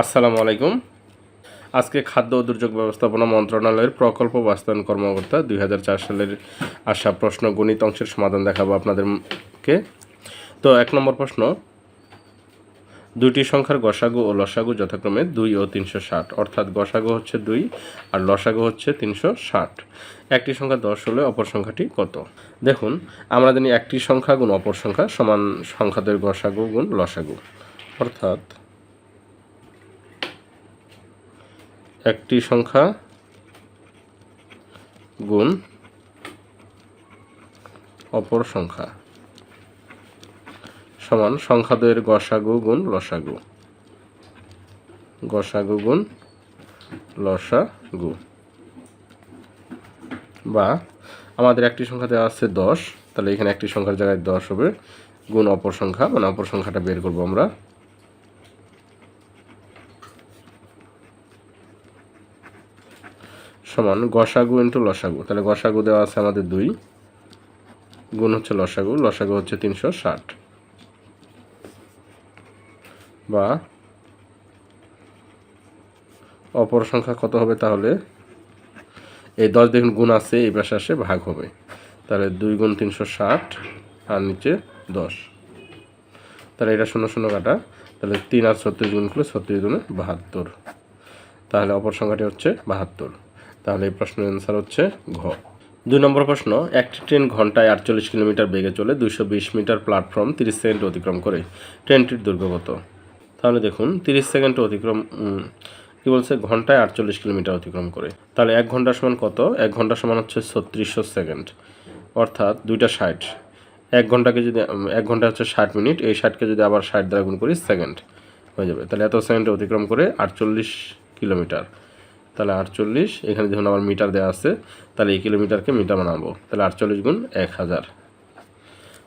আসসালামু আলাইকুম। আজকে খাদ্য ও দুর্যোগ ব্যবস্থাপনা মন্ত্রণালয়ের প্রকল্প বাস্তবায়ন কর্মকর্তা দুই হাজার চার সালের আসা প্রশ্ন গণিত অংশের সমাধান দেখাবো আপনাদেরকে। তো এক নম্বর প্রশ্ন, দুইটি সংখ্যার গসাগু ও লসাগু যথাক্রমে দুই ও তিনশো ষাট, অর্থাৎ গসাগু হচ্ছে দুই আর লসাগু হচ্ছে তিনশো ষাট। একটি সংখ্যা দশ হলে অপর সংখ্যাটি কত? দেখুন, আমরা জানি একটি সংখ্যা গুণ অপর সংখ্যা সমান সংখ্যাদের গসাগু গুণ লসাগু, অর্থাৎ একটি সংখ্যা গুণ অপর সংখ্যা সমান সংখ্যাদের গসাগু গুণ লসাগু। গসাগু গুণ লসাগু। বা আমাদের একটি সংখ্যা দেওয়া আছে দশ, তাহলে এখানে একটি সংখ্যার জায়গায় দশ হবে। গুণ অপর সংখ্যা মানে অপর সংখ্যাটা বের করব আমরা। সমান গসাগু ইন্টু লসাগু। তাহলে গসাগু দেওয়া আছে আমাদের দুই। গুণ হচ্ছে লসাগু লসাগু হচ্ছে তিনশো ষাট। বা অপর সংখ্যা কত হবে তাহলে? এই দশ দেখুন, গুণ আছে, এই পাশে আসে ভাগ হবে। তাহলে দুই গুণ তিনশো ষাট আর নিচে দশ। তাহলে এটা শূন্য শূন্য কাটা। তাহলে তিন আর ছত্রিশ গুণ করলে ছত্রিশ গুণে বাহাত্তর। তাহলে অপর সংখ্যাটি হচ্ছে বাহাত্তর। তাহলে এই প্রশ্নের অ্যান্সার হচ্ছে ঘ। দুই নম্বর প্রশ্ন, একটি ট্রেন ঘন্টায় আটচল্লিশ কিলোমিটার বেগে চলে দুশো বিশ মিটার প্ল্যাটফর্ম তিরিশ সেকেন্ড অতিক্রম করে। ট্রেনটির দৈর্ঘ্য কত? তাহলে দেখুন, তিরিশ সেকেন্ড অতিক্রম কি বলছে? ঘন্টায় আটচল্লিশ কিলোমিটার অতিক্রম করে। তাহলে এক ঘণ্টা সমান কত? এক ঘণ্টা সমান হচ্ছে ছত্রিশশো সেকেন্ড। অর্থাৎ দুইটা ষাট। এক ঘন্টাকে যদি এক ঘণ্টা হচ্ছে ষাট মিনিট, এই ষাটকে যদি আবার ষাট দ্বারা গুণ করি সেকেন্ড হয়ে যাবে। তাহলে এত সেকেন্ড অতিক্রম করে আটচল্লিশ কিলোমিটার। তাহলে আটচল্লিশ, এখানে যখন আমার মিটার দেওয়া আছে, তাহলে এই কিলোমিটারকে মিটার বানাবো। তাহলে আটচল্লিশ গুণ এক হাজার।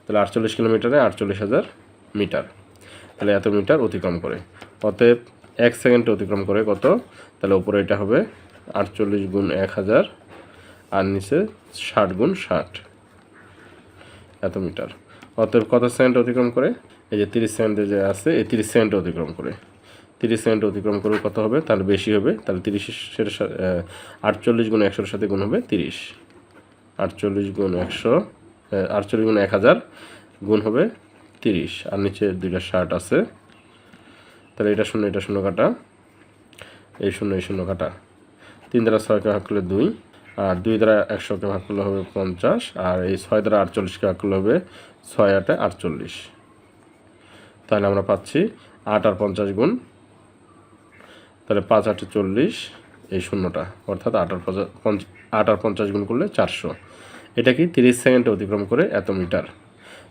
তাহলে আটচল্লিশ কিলোমিটারে আটচল্লিশ হাজার মিটার। তাহলে এত মিটার অতিক্রম করে। অতএব এক সেকেন্ডে অতিক্রম করে কত? তাহলে উপরে এটা হবে আটচল্লিশ গুণ এক হাজার, আর নিচে ষাট গুণ ষাট। এত মিটার। অতএব কত সেকেন্ড অতিক্রম করে? এই যে তিরিশ সেকেন্ডে যে আছে, এই তিরিশ সেকেন্ডে অতিক্রম করে। তিরিশ সেকেন্ড অতিক্রম করবে কত হবে, তাহলে বেশি হবে, তাহলে তিরিশের আটচল্লিশ গুণ একশোর সাথে গুণ হবে তিরিশ। আটচল্লিশ গুণ একশো আটচল্লিশ গুণ এক হাজার গুণ হবে তিরিশ, আর নিচে দুইটা ষাট আছে। তাহলে এটা শূন্য এটা শূন্য কাটা। এই শূন্য এই শূন্য কাটা। তিন দ্বারা ছয়কে ভাগ করলে দুই, আর দুই দ্বারা একশোকে ভাগ করলে হবে পঞ্চাশ, আর এই ছয় দ্বারা আটচল্লিশকে ভাগ করলে হবে ছয় আটে আটচল্লিশ। তাহলে আমরা পাচ্ছি আট আর পঞ্চাশ গুণ তাহলে পাঁচ আটে চল্লিশ, এই শূন্যটা, অর্থাৎ আট আর পঞ্চাশ আর পঞ্চাশ গুণ করলে চারশো। এটা কি তিরিশ সেকেন্ডে অতিক্রম করে এত মিটার?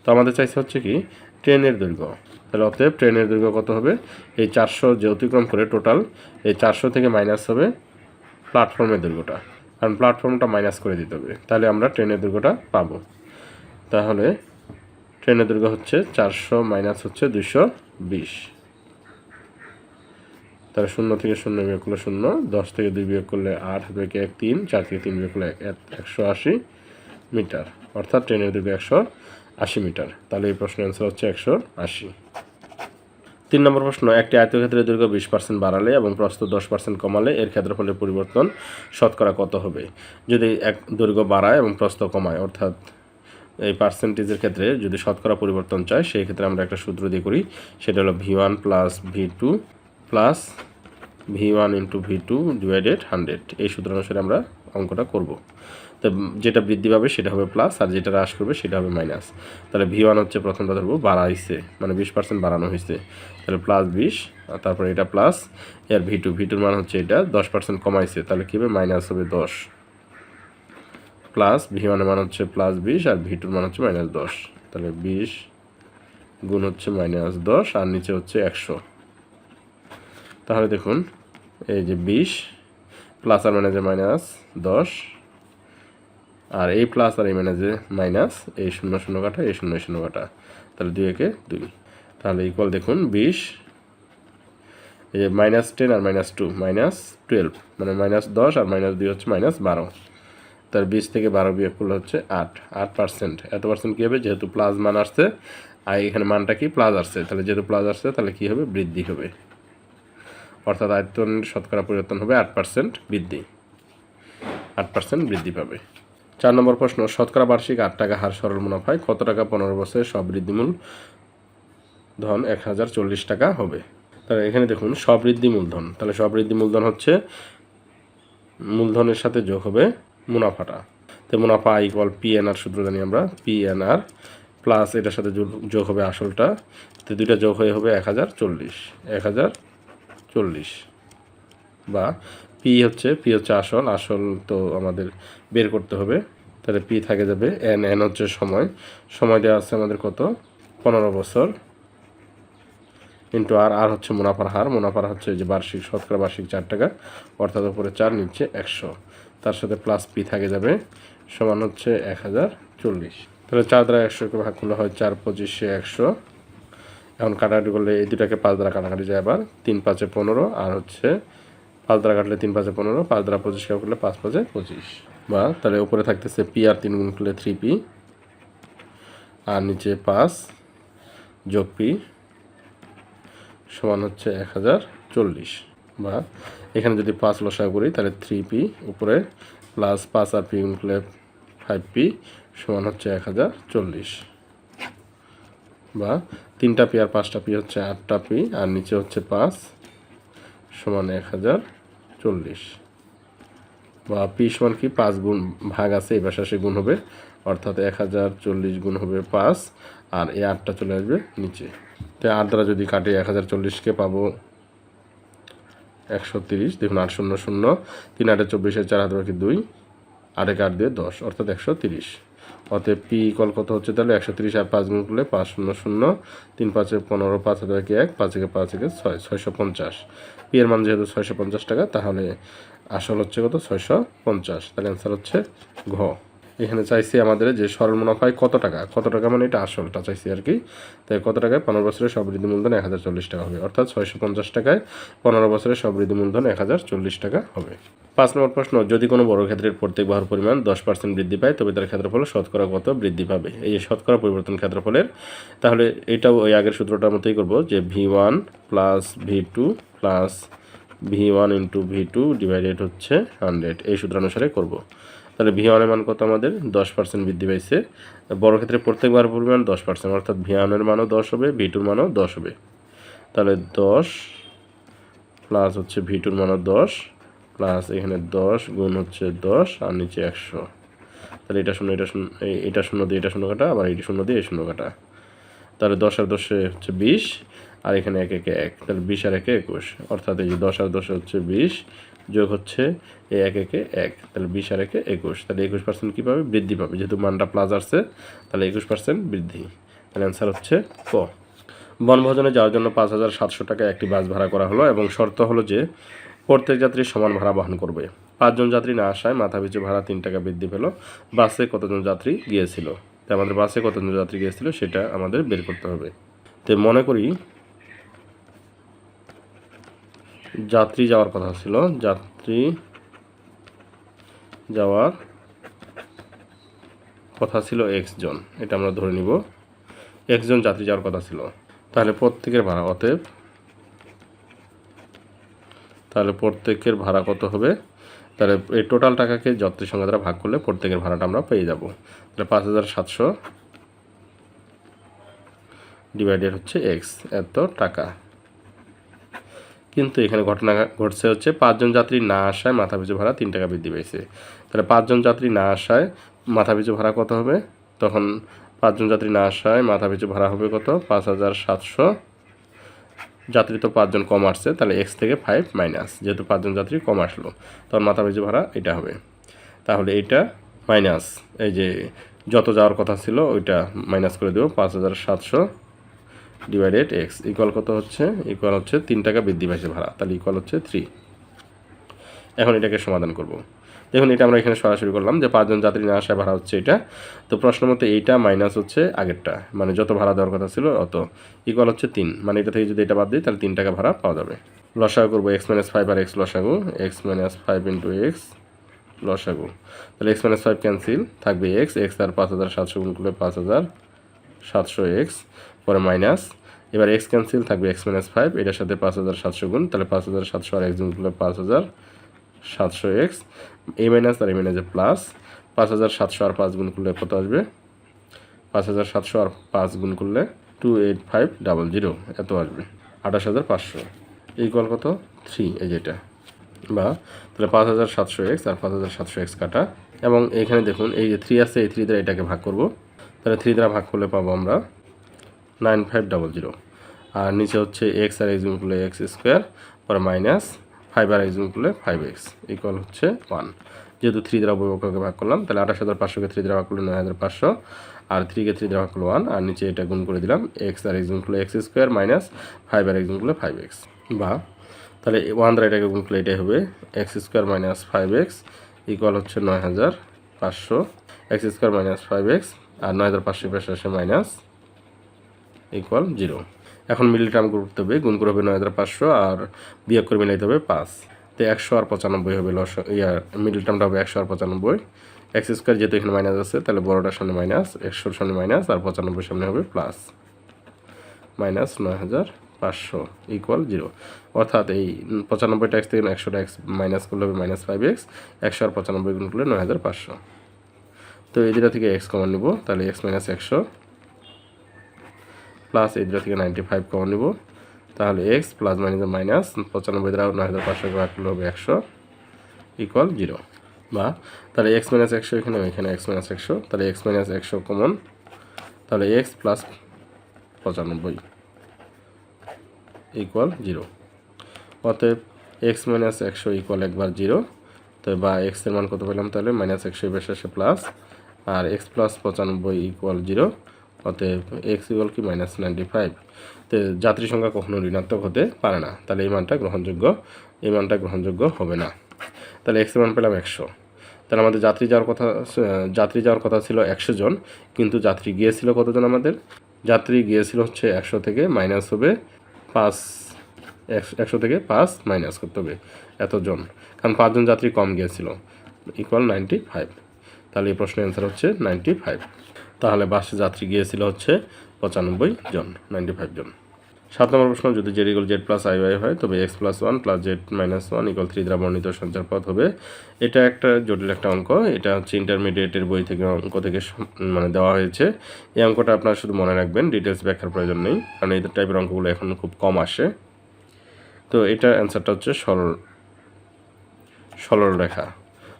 তো আমাদের চাইছে হচ্ছে কি, ট্রেনের দৈর্ঘ্য। তাহলে অতএব ট্রেনের দৈর্ঘ্য কত হবে? এই চারশো যে অতিক্রম করে টোটাল, এই চারশো থেকে মাইনাস হবে প্ল্যাটফর্মের দৈর্ঘ্যটা। কারণ প্ল্যাটফর্মটা মাইনাস করে দিতে হবে। তাহলে আমরা ট্রেনের দৈর্ঘ্যটা পাবো। তাহলে ট্রেনের দৈর্ঘ্য হচ্ছে চারশো মাইনাস হচ্ছে দুশো বিশ। তাহলে শূন্য থেকে শূন্য বিয়োগ করলে শূন্য, দশ থেকে দুই বিয়োগ করলে আট বিয়োগ এক, তিন, চার থেকে তিন বিয়োগ করলে এক- একশো আশি মিটার। অর্থাৎ ট্রেনের দৈর্ঘ্য একশো আশি মিটার। তাহলে এই প্রশ্নের অ্যান্সার হচ্ছে একশো আশি। তিন নম্বর প্রশ্ন, একটি আয়তক্ষেত্রের দৈর্ঘ্য বিশ পার্সেন্ট বাড়ালে এবং প্রস্থ দশ পার্সেন্ট কমালে এর ক্ষেত্রফলের পরিবর্তন শতকরা কত হবে? যদি এক দৈর্ঘ্য বাড়ায় এবং প্রস্থ কমায়, অর্থাৎ এই পার্সেন্টেজের ক্ষেত্রে যদি শতকরা পরিবর্তন চায়, সেই ক্ষেত্রে আমরা একটা সূত্র দিয়ে করি, সেটা হলো V one plus V two plus V one into V two divided hundred এই সূত্র অনুসারে আমরা অঙ্কটা করব। তো যেটা বৃদ্ধি পাবে সেটা হবে প্লাস আর যেটা হ্রাস করবে সেটা হবে মাইনাস তাহলে ভি ওয়ান হচ্ছে প্রথমটা ধরবো, বাড়াইছে। মানে বিশ পার্সেন্ট বাড়ানো হয়েছে। তাহলে প্লাস বিশ, আর তারপরে এটা প্লাস এর ভি টু ভি টুর মান হচ্ছে এটা, দশ পার্সেন্ট কমাইছে। তাহলে কী হবে? মাইনাস হবে দশ। প্লাস ভি ওয়ানের মান হচ্ছে প্লাস বিশ, আর ভি টুর মান হচ্ছে মাইনাস দশ। তাহলে বিশ গুণ হচ্ছে মাইনাস দশ, আর নিচে হচ্ছে একশো। তাহলে দেখুন, এই যে বিশ প্লাস আর মাইনাসে মাইনাস দশ, আর এই প্লাস আর এই মাইনাসে মাইনাস এই শূন্য শূন্য কাটা, এই শূন্য শূন্য কাটা। তাহলে দুই একে দুই। তাহলে ইকুয়াল দেখুন, বিশ, এই যে মাইনাস টেন আর মাইনাস টু মাইনাস টুয়েলভ মানে মাইনাস দশ আর মাইনাস দুই হচ্ছে মাইনাস বারো। তার বিশ থেকে বারো বিয়োগ করলে হচ্ছে আট। আট পার্সেন্ট এত পার্সেন্ট কী হবে? যেহেতু প্লাস মান আসছে, আর এখানে মানটা কি? প্লাস আসছে। তাহলে যেহেতু প্লাস আসছে, তাহলে কী হবে? বৃদ্ধি হবে। অর্থাৎ আয়তনের শতকরা পরিবর্তন হবে আট পার্সেন্ট বৃদ্ধি। আট পার্সেন্ট বৃদ্ধি পাবে। চার নম্বর প্রশ্ন, শতকরা বার্ষিক আট টাকা হার সরল মুনাফায় কত টাকা পনেরো বছরের সব বৃদ্ধিমূল ধন এক হাজার চল্লিশ টাকা হবে? তাহলে এখানে দেখুন সবৃদ্ধি মূলধন তাহলে সবৃদ্ধি মূলধন হচ্ছে মূলধনের সাথে যোগ হবে মুনাফাটা। তো মুনাফা ইকুয়াল পি এন আর সূত্র জানি আমরা পি এন আর প্লাস এটার সাথে যোগ হবে আসলটা। তো দুইটা যোগ হয়ে হবে এক হাজার চল্লিশ। এক হাজার চল্লিশ। বা পি হচ্ছে পি হচ্ছে আসল আসল তো আমাদের বের করতে হবে। তাহলে পি থাকে যাবে এন এন হচ্ছে সময়। সময় দেওয়া আছে আমাদের কত? পনেরো বছর। ইন্টু আর আর হচ্ছে মুনাফার হার। মুনাফার হচ্ছে যে বার্ষিক, শতকরা বার্ষিক চার টাকা। অর্থাৎ উপরে চার নিচ্ছে একশো। তার সাথে প্লাস পি থাকে যাবে সমান হচ্ছে এক হাজার চল্লিশ। তাহলে চার দ্বারা একশোকে ভাগ করলে হয় চার, পঁচিশে একশো। এখন কাটাকাটি করলে এই দুটাকে পাঁচ দ্বারা কাটাকাটি যায় আবার। তিন পাঁচে পনেরো আর হচ্ছে পাঁচ দ্বারা কাটলে তিন পাঁচে পনেরো, পাঁচ দ্বারা পঁচিশ কেউ করলে পাঁচ পাঁচে পঁচিশ। বা তাহলে উপরে থাকতেছে পি আর তিন গুণ করলে থ্রি পি। আর নিচে পাঁচ যোগ পি সমান হচ্ছে এক হাজার চল্লিশ। বা এখানে যদি পাঁচ লসা করি, তাহলে থ্রি পি উপরে প্লাস পাঁচ আর পি গুণ করলে ফাইভ পি সমান হচ্ছে এক হাজার চল্লিশ। বা তিনটা পি আর পাঁচটা পি হচ্ছে আটটা পি, আর নিচে হচ্ছে পাঁচ সমান এক হাজার চল্লিশ। বা পি সমান কি? পাঁচ গুণ ভাগ আছে এই আসে গুণ হবে, অর্থাৎ এক হাজার চল্লিশ গুণ হবে পাঁচ, আর এই আটটা চলে আসবে নিচে। তো আট দ্বারা যদি কাটে এক হাজার চল্লিশকে পাবো একশো তিরিশ, দেখুন আট শূন্য শূন্য, তিন আটে চব্বিশের চার হাত বাকি দুই আট এক আট দিয়ে দশ, অর্থাৎ একশো তিরিশ। অতএব পি কল কত হচ্ছে তাহলে একশো তিরিশ আর পাঁচ গুণ করলে পাঁচ শূন্য শূন্য, তিন পাঁচে পনেরো, পাঁচ হাজার কি এক, পাঁচ থেকে পাঁচ থেকে ছয়, ছয়শো পঞ্চাশ। পি এর মান যেহেতু ছয়শো পঞ্চাশ টাকা, তাহলে আসল হচ্ছে কত? ছয়শো পঞ্চাশ। তাহলে অ্যান্সার হচ্ছে ঘ। এখানে চাইছি আমাদের যে সরল মুনাফায় কত টাকা? কত টাকা মানে এটা আসলটা চাইছি আর কি। তাই কত টাকায়? পনেরো বছরের সবৃদ্ধি মূলধন এক হাজার চল্লিশ টাকা হবে। অর্থাৎ ছয়শো পঞ্চাশ টাকায় পনেরো বছরের সবৃদ্ধি মূলধন এক হাজার চল্লিশ টাকা হবে। পাঁচ নম্বর প্রশ্ন, যদি কোনো বড় ক্ষেত্রের প্রত্যেক বাহুর পরিমাণ দশ পার্সেন্ট বৃদ্ধি পায়, তবে তার ক্ষেত্রফল শতকরা কত বৃদ্ধি পাবে? এই যে শতকরা পরিবর্তন ক্ষেত্রফলের, তাহলে এটাও ওই আগের সূত্রটার মতোই করব যে V one plus V two plus V one into V two divided হচ্ছে হান্ড্রেড এই সূত্র অনুসারে করব। তাহলে ভি ওয়ানের মান কত আমাদের? দশ পার্সেন্ট বৃদ্ধি পাইছে। বড় ক্ষেত্রে প্রত্যেকবার পরিমাণ দশ পার্সেন্ট অর্থাৎ ভি ওয়ানের মানও দশ হবে, ভি টুর মানও দশ হবে। তাহলে দশ প্লাস হচ্ছে ভি টুর মানও দশ। প্লাস এখানে দশ গুণ হচ্ছে দশ, আর নিচে একশো। তাহলে এটা শূন্য এটা শূন্য এটা শূন্য দিয়ে এটা শূন্য কাটা, আবার এইটা শূন্য দিয়ে এই শূন্য কাটা। তাহলে দশ আর দশে হচ্ছে বিশ, আর এখানে এক, একে এক। তাহলে বিশ আর একে একুশ। অর্থাৎ এই যে দশ আর দশে হচ্ছে বিশ, যোগ হচ্ছে এই এক, একে এক। তাহলে বিশ আর একে একুশ। তাহলে একুশ পার্সেন্ট কী পাবে? বৃদ্ধি পাবে। যেহেতু মানটা প্লাস আসছে, তাহলে একুশ পার্সেন্ট বৃদ্ধি। তাহলে অ্যান্সার হচ্ছে ক। বনভোজনে যাওয়ার জন্য পাঁচ হাজার সাতশো টাকা একটি বাস ভাড়া করা হলো এবং শর্ত হলো যে প্রত্যেক যাত্রী সমান ভাড়া বহন করবে। পাঁচজন যাত্রী না আসায় মাথা পিছু ভাড়া তিন টাকা বৃদ্ধি পেল। বাসে কতজন যাত্রী গিয়েছিল? তো আমাদের বাসে কতজন যাত্রী গিয়েছিল সেটা আমাদের বের করতে হবে। তো মনে করি যাত্রী যাওয়ার কথা ছিল। যাত্রী যাওয়ার কথা ছিল জন এটা আমরা ধরে নিব। একজন যাত্রী যাওয়ার কথা ছিল। তাহলে প্রত্যেকের ভাড়া, অতএব তাহলে প্রত্যেকের ভাড়া কত হবে? তাহলে এই টোটাল টাকাকে যাত্রীর সংখ্যা দ্বারা ভাগ করলে প্রত্যেকের ভাড়াটা আমরা পেয়ে যাব। তাহলে পাঁচ হাজার সাতশো ডিভাইডেড হচ্ছে এক্স এত টাকা। কিন্তু এখানে ঘটনা ঘটছে হচ্ছে পাঁচজন যাত্রী না আসায় মাথা পিছু ভাড়া তিন টাকা বৃদ্ধি পেয়েছে। তাহলে পাঁচজন যাত্রী না আসায় মাথা পিছু ভাড়া কত হবে? তখন পাঁচজন যাত্রী না আসায় মাথা পিছু ভাড়া হবে কত? পাঁচ হাজার সাতশো যাত্রী তো পাঁচজন কম আসছে, তাহলে এক্স থেকে ফাইভ মাইনাস যেহেতু পাঁচজন যাত্রী কম আসলো, তখন মাথা পিছু ভাড়া এটা হবে। তাহলে এটা মাইনাস এই যে যত যাওয়ার কথা ছিল ওইটা মাইনাস করে দেবো, পাঁচ হাজার সাতশো ডিভাইডেড এক্স ইকুয়াল কত হচ্ছে? ইকুয়াল হচ্ছে তিন টাকা বৃদ্ধি পাইছে ভাড়া, তাহলে ইকুয়াল হচ্ছে থ্রি এখন এটাকে সমাধান করব। দেখুন, এটা আমরা এখানে সরাসরি করলাম যে পাঁচজন যাত্রী না আসায় ভাড়া হচ্ছে এটা। তো প্রশ্ন মতো এইটা মাইনাস হচ্ছে আগেরটা। মানে যত ভাড়া দেওয়ার কথা ছিল অত। ইকুয়াল হচ্ছে তিন। মানে এটা থেকে যদি এটা বাদ দিই, তাহলে তিন টাকা ভাড়া পাওয়া যাবে। লসাগু করব এক্স মাইনাস ফাইভ আর এক্স লসাগু। X minus five into X লসাগু। তাহলে এক্স মাইনাস ফাইভ ক্যান্সেল থাকবে এক্স এক্স আর পাঁচ হাজার সাতশো গুণ করলে পাঁচ হাজার সাতশো এক্স পরে মাইনাস এবার এক্স ক্যান্সেল থাকবে এক্স মাইনাস ফাইভ এটার সাথে পাঁচ হাজার সাতশো গুণ। তাহলে পাঁচ হাজার সাতশো আর এক্স গুণ করলে পাঁচ হাজার সাতশো এক্স এ মাইনাস আর এ মাইনাসে প্লাস পাঁচ হাজার সাতশো আর পাঁচ গুণ করলে কত আসবে? পাঁচ হাজার সাতশো আর পাঁচ গুণ করলে two eight five double zero এত আসবে। আঠাশ হাজার পাঁচশো ইকুয়াল কত? থ্রি এই যেটা বা, তাহলে পাঁচ হাজার সাতশো এক্স আর পাঁচ হাজার সাতশো এক্স কাটা। এবং এখানে দেখুন, এই যে থ্রি আছে, এই থ্রি দ্বারা এটাকে ভাগ করব। তাহলে থ্রি দ্বারা ভাগ করলে পাবো আমরা নাইন ফাইভ ডাবল জিরো আর নিচে হচ্ছে এক্স আর এক্স গুণ করলে এক্স স্কোয়ার পরে মাইনাস ফাইভ আর এক্স করলে ফাইভ এক্স ইকুয়াল হচ্ছে ওয়ান যেহেতু থ্রি দ্বারা উভয়পক্ষকে ভাগ করলাম, তাহলে আঠাশ হাজার পাঁচশোকে থ্রি দ্বারা ভাগ করলে নয় হাজার পাঁচশো, আর থ্রিকে থ্রি দ্বারা ভাগ করলে ওয়ান আর নিচে এটা গুণ করে দিলাম এক্স আর এক্স করলে এক্স স্কোয়ার মাইনাস ফাইভ আর এক্স করলে ফাইভ এক্স বা, তাহলে ওয়ান দ্বারা এটাকে গুণ করলে এটাই হবে X square minus five X equal হচ্ছে নয় হাজার পাঁচশো X square minus five X আর নয় হাজার পাঁচশো পাশে আসে মাইনাস ইকুয়াল জিরো এখন মিডল টার্ম করতে হবে, গুণ করে হবে নয় হাজার পাঁচশো আর বিয়োগ করে মিলাইতে হবে পাঁচ। তো একশো আর পঁচানব্বই হবে লস ইয়ার মিডল টার্মটা হবে একশো আর পঁচানব্বই। এক্স স্কোয়ার যেহেতু এখানে মাইনাস আছে, তাহলে বড়টার সামনে মাইনাস একশোর সামনে মাইনাস আর পঁচানব্বই সামনে হবে প্লাস মাইনাস নয় হাজার পাঁচশো ইকুয়াল জিরো অর্থাৎ এই পঁচানব্বইটা এক্স থেকে একশোটা এক্স মাইনাস করলে হবে মাইনাস ফাইভ এক্স একশো আর পঁচানব্বই গুণ করলে নয় হাজার পাঁচশো। তো এই দুটা থেকে এক্স কমন নিব, তাহলে এক্স মাইনাস একশো। প্লাস এই দুটা থেকে নাইনটি ফাইভ কমন নিব। তাহলে এক্স প্লাস মাইনাস মাইনাস পঁচানব্বই দ্বারা নয় হাজার পাঁচশো করলে হবে একশো ইকুয়াল জিরো বা তাহলে এক্স মাইনাস একশো এখানে এখানে এক্স মাইনাস একশো, তাহলে এক্স মাইনাস একশো কমন। তাহলে এক্স প্লাস পঁচানব্বই ইকুয়াল জিরো অতএব এক্স মাইনাস একশো ইকুয়াল একবার জিরো তো বা এক্সের মান কত পেলাম তাহলে? মাইনাস একশো বেশ আসে প্লাস আর এক্স প্লাস পঁচানব্বই ইকুয়াল জিরো অতএব এক্স ইকুয়াল কি মাইনাস নাইনটি ফাইভ তো যাত্রী সংখ্যা কখনো ঋণাত্মক হতে পারে না। তাহলে এই মানটা গ্রহণযোগ্য, এই মানটা গ্রহণযোগ্য হবে না। তাহলে এক্সের মান পেলাম একশো। তাহলে আমাদের যাত্রী যাওয়ার কথা যাত্রী যাওয়ার কথা ছিল একশো জন, কিন্তু যাত্রী গিয়েছিল কতজন আমাদের? যাত্রী গিয়েছিল হচ্ছে একশো থেকে মাইনাস হবে পাঁচ, একশো থেকে পাঁচ মাইনাস করতে হবে এতজন। কারণ পাঁচজন যাত্রী কম গিয়েছিল। ইকুয়াল নাইনটি ফাইভ তাহলে এই প্রশ্নের অ্যান্সার হচ্ছে নাইনটি ফাইভ তাহলে বাসে যাত্রী গিয়েছিল হচ্ছে পঁচানব্বই জন নাইনটি ফাইভ জন। সাত নম্বর প্রশ্ন, যদি Z equal Z plus I Y হয়, তবে X plus one plus Z minus one equal three দ্বারা বর্ণিত সঞ্চার পথ হবে। এটা একটা জটিল একটা অঙ্ক, এটা হচ্ছে ইন্টারমিডিয়েটের বই থেকে অঙ্ক থেকে মানে দেওয়া হয়েছে। এই অঙ্কটা আপনারা শুধু মনে রাখবেন ডিটেলস ব্যাখ্যার প্রয়োজন নেই, কারণ এই টাইপের অঙ্কগুলো এখন খুব কম আসে। তো এটা অ্যান্সারটা হচ্ছে সরল সরল রেখা।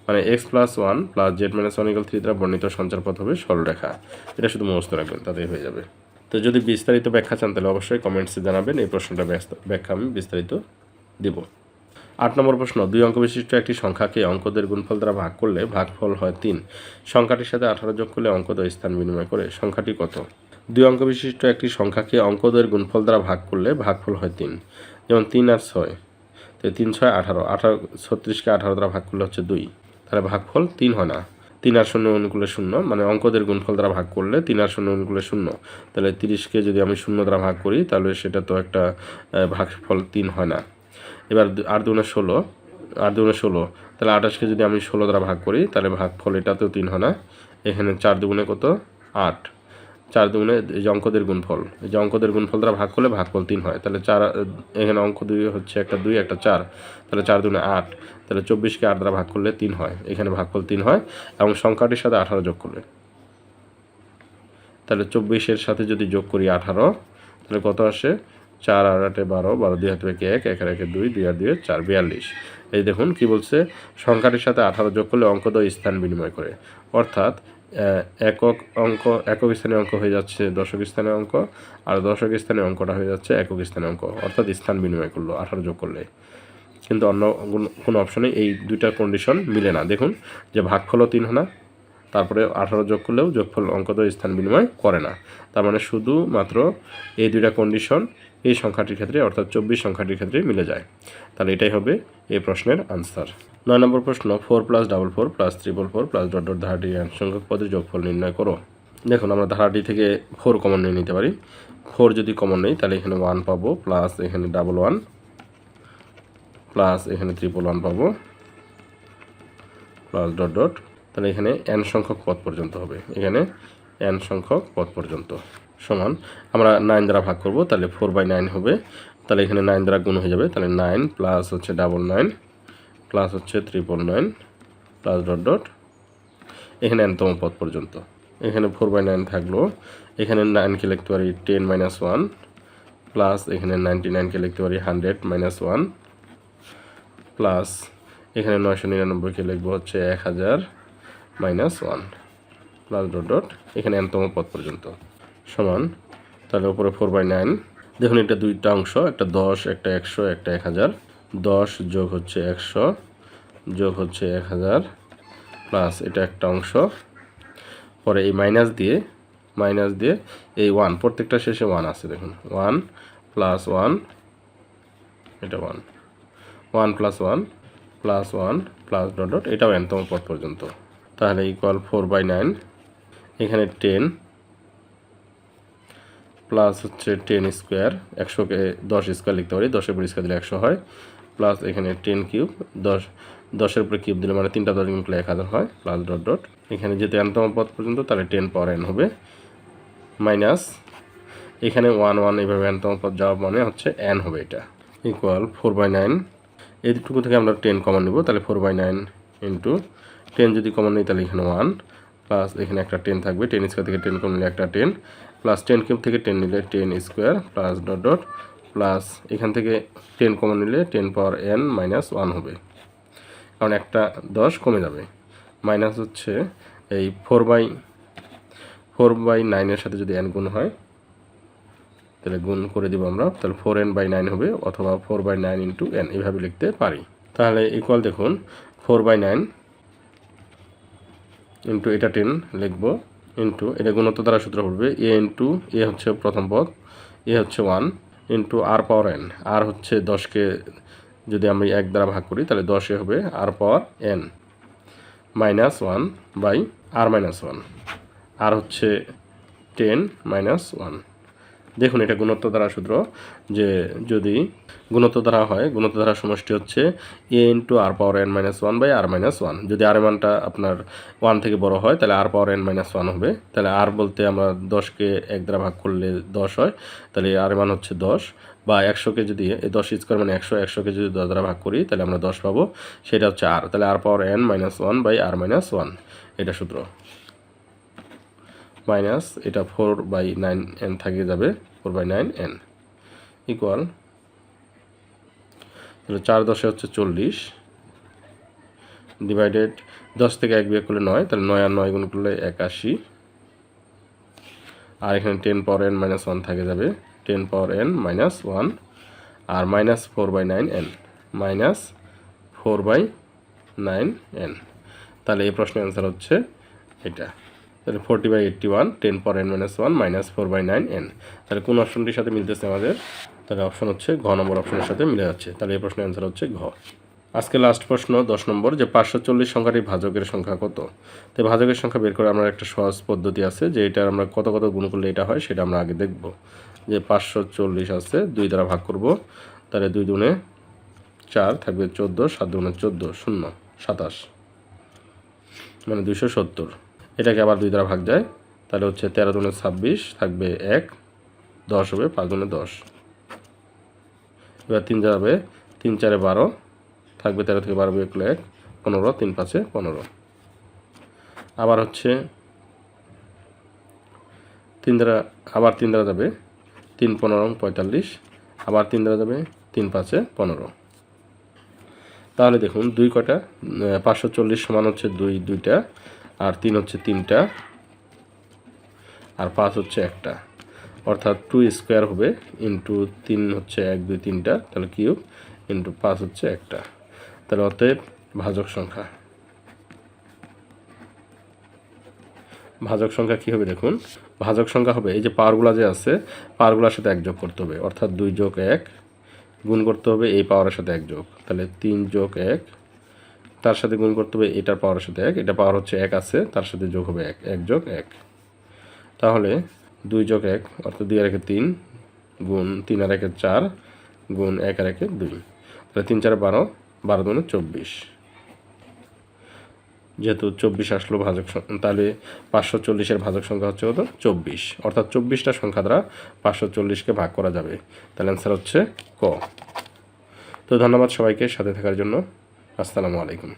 মানে X plus one plus Z minus one equal three দ্বারা বর্ণিত সঞ্চার পথ হবে সরলরেখা। এটা শুধু মুখস্থ রাখবেন, তাতেই হয়ে যাবে। তো যদি বিস্তারিত ব্যাখ্যা চান, তাহলে অবশ্যই কমেন্টসে জানাবেন। এই প্রশ্নটা ব্যাখ্যা আমি বিস্তারিত দিব। আট নম্বর প্রশ্ন, দুই অঙ্ক বিশিষ্ট একটি সংখ্যাকে অঙ্কদের গুণফল দ্বারা ভাগ করলে ভাগফল হয় তিন। সংখ্যাটির সাথে আঠারো যোগ করলে অঙ্কদ্বয় স্থান বিনিময় করে সংখ্যাটি কত? দুই অঙ্ক বিশিষ্ট একটি সংখ্যাকে অঙ্কদ্বয়ের গুণফল দ্বারা ভাগ করলে ভাগফল হয় তিন। যেমন তিন আর ছয়। তো তিন, ছয়, আঠারো। আঠারো, ছত্রিশকে আঠারো দ্বারা ভাগ করলে হচ্ছে দুই। তাহলে ভাগফল তিন হয় না। তিন আর শূন্য অনুকূলে শূন্য মানে অঙ্কদের গুণফল দ্বারা ভাগ করলে তিন আর শূন্য অনুকূলে শূন্য। তাহলে তিরিশকে যদি আমি শূন্য দ্বারা ভাগ করি, তাহলে সেটা তো একটা ভাগফল তিন হয় না। এবার দু- আট দুগুণে ষোলো আট দুগুণে ষোলো, তাহলে আঠাশকে যদি আমি ষোলো দ্বারা ভাগ করি, তাহলে ভাগফল এটাতেও তিন হয় না। এখানে চার দুগুণে কত? আট। চার দুগুণে যে অঙ্কদের গুণফল, এই যে অঙ্কদের গুণফল দ্বারা ভাগ করলে ভাগফল তিন হয়। তাহলে চার এখানে অঙ্ক দুই হচ্ছে একটা দুই, একটা চার। তাহলে চার দুগুণে আট। তাহলে চব্বিশকে আট দ্বারা ভাগ করলে তিন হয়। এখানে ভাগফল তিন হয় এবং সংখ্যাটির সাথে আঠারো যোগ করলে। তাহলে চব্বিশের সাথে যদি যোগ করি আঠারো, তাহলে কত আসে? চার আর আটে বারো বারো দুই হাতে একে এক এক আর একে দুই দুই আর দুই চার, বিয়াল্লিশ। এই দেখুন কি বলছে? সংখ্যাটির সাথে আঠারো যোগ করলে অঙ্কদ্বয় স্থান বিনিময় করে। অর্থাৎ একক অঙ্ক, একক স্থানে অঙ্ক হয়ে যাচ্ছে দশক স্থানে অঙ্ক, আর দশক স্থানে অঙ্কটা হয়ে যাচ্ছে একক স্থানে অঙ্ক। অর্থাৎ স্থান বিনিময় করল আঠারো যোগ করলে। কিন্তু অন্য কোনো- অপশনে এই দুইটা কন্ডিশন মিলে না। দেখুন যে ভাগফলও তিন না, তারপরে আঠারো যোগ করলেও যোগফল অঙ্কদ্বয় স্থান বিনিময় করে না। তার মানে শুধুমাত্র এই দুইটা কন্ডিশন এই সংখ্যাটির ক্ষেত্রে, অর্থাৎ চব্বিশ সংখ্যাটির ক্ষেত্রে মিলে যায়। তাহলে এটাই হবে এই প্রশ্নের আনসার নয় নম্বর প্রশ্ন four plus double four plus triple four plus dot dot ধারাটি সংখ্যক পদের যোগফল নির্ণয় করো। দেখুন, আমরা ধারাটি থেকে ফোর কমন নিয়ে নিতে পারি। ফোর যদি কমন নেই, তাহলে এখানে ওয়ান পাবো প্লাস এখানে ডাবল ওয়ান প্লাস এখানে ত্রিপল ওয়ান পাবো প্লাস ডট ডট তাহলে এখানে এন সংখ্যক পদ পর্যন্ত হবে। এখানে এন সংখ্যক পদ পর্যন্ত সমান। আমরা নাইন দ্বারা ভাগ করব, তাহলে ফোর বাই নাইন হবে। তাহলে এখানে নাইন দ্বারা গুণ হয়ে যাবে, তাহলে নাইন প্লাস হচ্ছে ডাবল নাইন প্লাস হচ্ছে triple nine plus dot dot এখানে এনতম পদ পর্যন্ত। এখানে ফোর বাই নাইন থাকল, এখানে নাইনকে লিখতে পারি টেন মাইনাস ওয়ান প্লাস এখানে নাইনটি নাইনকে লিখতে পারি হান্ড্রেড মাইনাস ওয়ান প্লাস এখানে নয়শো নিরানব্বইকে লিখব হচ্ছে এক হাজার minus one plus dot dot, এখানে এনতম পদ পর্যন্ত। সমান, তাহলে উপরে ফোর বাই নাইন দেখুন এটা দুইটা অংশ, একটা দশ, একটা একশো, একটা এক হাজার। দশ যোগ হচ্ছে একশো, যোগ হচ্ছে এক হাজার, প্লাস এটা একটা অংশ। পরে এই মাইনাস দিয়ে মাইনাস দিয়ে এই ওয়ান প্রত্যেকটা শেষে ওয়ান আছে দেখুন। ওয়ান প্লাস ওয়ান এটা one one plus one plus one plus dot dot, এটাও এনতম পদ পর্যন্ত। তাহলে ইকুয়াল ফোর বাই নাইন এখানে টেন প্লাস হচ্ছে টেন স্কোয়ার একশোকে দশ স্কোয়ার লিখতে পারি, দশের উপর স্কোয়ার দিলে একশো হয় প্লাস এখানে টেন কিউব দশ, দশের উপরে কিউব দিলে মানে তিনটা দশ মিনিট এক হাজার হয় প্লাস ডট ডট এখানে যেহেতু এনতম পদ পর্যন্ত, তাহলে টেন পাওয়ার এন হবে। মাইনাস এখানে ওয়ান ওয়ান এইভাবে এনতম পদ যাওয়া মানে হচ্ছে এন হবে এটা। ইকুয়াল ফোর বাই নাইন এইটুকু থেকে আমরা টেন কমন নেব, তাহলে four by nine into ten যদি কমন নিই, তাহলে এখানে ওয়ান প্লাস এখানে একটা টেন থাকবে টেন স্কোয়ার থেকে টেন কমন নিলে একটা টেন প্লাস টেন কিউব থেকে টেন নিলে ten square plus dot dot plus এখান থেকে টেন কমন নিলে ten power N minus one হবে। কারণ একটা দশ কমে যাবে। মাইনাস হচ্ছে এই ফোর বাই ফোর বাই নাইনের সাথে যদি এন গুণ হয় তাহলে গুণ করে দিব আমরা, তাহলে ফোর এন বাই নাইন হবে অথবা four by nine into N এইভাবে লিখতে পারি। তাহলে ইকুয়াল দেখুন ফোর বাই নাইন ইন্টু এটা টেন লিখব ইন্টু এটা গুণত্ব দ্বারা সূত্র পড়বে এ ইন্টু এ হচ্ছে প্রথম পদ এ হচ্ছে one into R power N R হচ্ছে দশকে যদি আমি এক দ্বারা ভাগ করি, তাহলে দশে হবে R power N minus one by R minus one R হচ্ছে টেন মাইনাস ওয়ান দেখুন, এটা গুণত্ব দ্বারা সূত্র, যে যদি গুণত্ব দ্বারা হয় গুণত্ব দ্বারা সমষ্টি হচ্ছে A into R power N minus one by R minus one যদি আর মানটা আপনার ওয়ান থেকে বড় হয়, তাহলে R power N minus one হবে। তাহলে আর বলতে আমরা দশকে এক দ্বারা ভাগ করলে দশ হয়, তাহলে আর মান হচ্ছে দশ। বা একশোকে যদি দশ স্কোয়ার মানে একশো একশোকে যদি দশ দ্বারা ভাগ করি, তাহলে আমরা দশ পাবো। সেটা হচ্ছে আর তাহলে R power N minus one by R minus one এটা সূত্র। মাইনাস এটা ফোর বাই নাইন এন থাকে যাবে four by nine N equal তাহলে চার দশে হচ্ছে চল্লিশ ডিভাইডেড দশ থেকে এক বিয়োগ করলে নয়, তাহলে নয় আর নয় গুণ করলে একাশি, আর এখানে ten power N minus one থাকে যাবে ten power N minus one R minus four by nine N minus four by nine N তাহলে এই প্রশ্নের অ্যান্সার হচ্ছে এটা। তাহলে forty by eighty one ten পর N minus one minus four by nine N তাহলে কোন অপশনটির সাথে মিলতেছে আমাদের? তাহলে অপশন হচ্ছে ঘ, নম্বর অপশনের সাথে মিলে যাচ্ছে। তাহলে এই প্রশ্নের অ্যান্সার হচ্ছে ঘ। আজকে লাস্ট প্রশ্ন, দশ নম্বর, যে পাঁচশো চল্লিশ সংখ্যাটি ভাজকের সংখ্যা কত? তো ভাজকের সংখ্যা বের করে আমরা একটা সহজ পদ্ধতি আছে, যে এটা আমরা কত কত গুণ করলে এটা হয়, সেটা আমরা আগে দেখব। যে পাঁচশো চল্লিশ আছে, দুই দ্বারা ভাগ করব, তাহলে দুই দুনে চার থাকবে চোদ্দ, সাত দুনে চোদ্দ, শূন্য, সাতাশ। মানে দুশো সত্তর। এটাকে আবার দুই দ্বারা ভাগ যায়, তাহলে হচ্ছে তেরো দুনে ছাব্বিশ থাকবে এক, দশ হবে পাঁচ দুনে দশ। এবার তিন যাবে, তিন চারে বারো থাকবে তেরো থেকে বারো করলে এক, পনেরো, তিন পাঁচে পনেরো। আবার হচ্ছে তিন দ্বারা, আবার তিন দ্বারা যাবে, তিন, পনেরো, পঁয়তাল্লিশ, আবার তিন দ্বারা যাবে, তিন পাঁচে পনেরো। তাহলে দেখুন দুই কটা পাঁচশো চল্লিশ সমান হচ্ছে দুই, দুইটা আর তিন হচ্ছে তিনটা। আর পাঁচ হচ্ছে একটা। অর্থাৎ টু স্কোয়ার হবে ইন্টু তিন হচ্ছে এক, দুই, তিনটা, তাহলে কিউব ইন্টু পাঁচ হচ্ছে একটা। তাহলে অতএব ভাজক সংখ্যা। ভাজক সংখ্যা কী হবে দেখুন? ভাজক সংখ্যা হবে, এই যে পাওয়ারগুলা যে আছে, পাওয়ারগুলোর সাথে এক যোগ করতে হবে। অর্থাৎ দুই যোগ এক গুণ করতে হবে, এই পাওয়ারের সাথে এক যোগ। তাহলে তিন যোগ এক তার সাথে গুণ করতে হবে, এটার পাওয়ার সাথে এক, এটা পাওয়ার হচ্ছে এক আছে, তার সাথে যোগ হবে এক এক যোগ এক। তাহলে দুই যোগ এক, অর্থাৎ দুই আর একে তিন গুণ তিন আর একে চার গুণ এক আর একে দুই। তাহলে তিন চার বারো বারো দুনে চব্বিশ। যেহেতু চব্বিশ আসলো ভাজক তাহলে পাঁচশো চল্লিশের ভাজক সংখ্যা হচ্ছে কত? চব্বিশ। অর্থাৎ চব্বিশটা সংখ্যা দ্বারা পাঁচশো চল্লিশকে ভাগ করা যাবে। তাহলে অ্যান্সার হচ্ছে ক। তো ধন্যবাদ সবাইকে সাথে থাকার জন্য। আসসালামু আলাইকুম।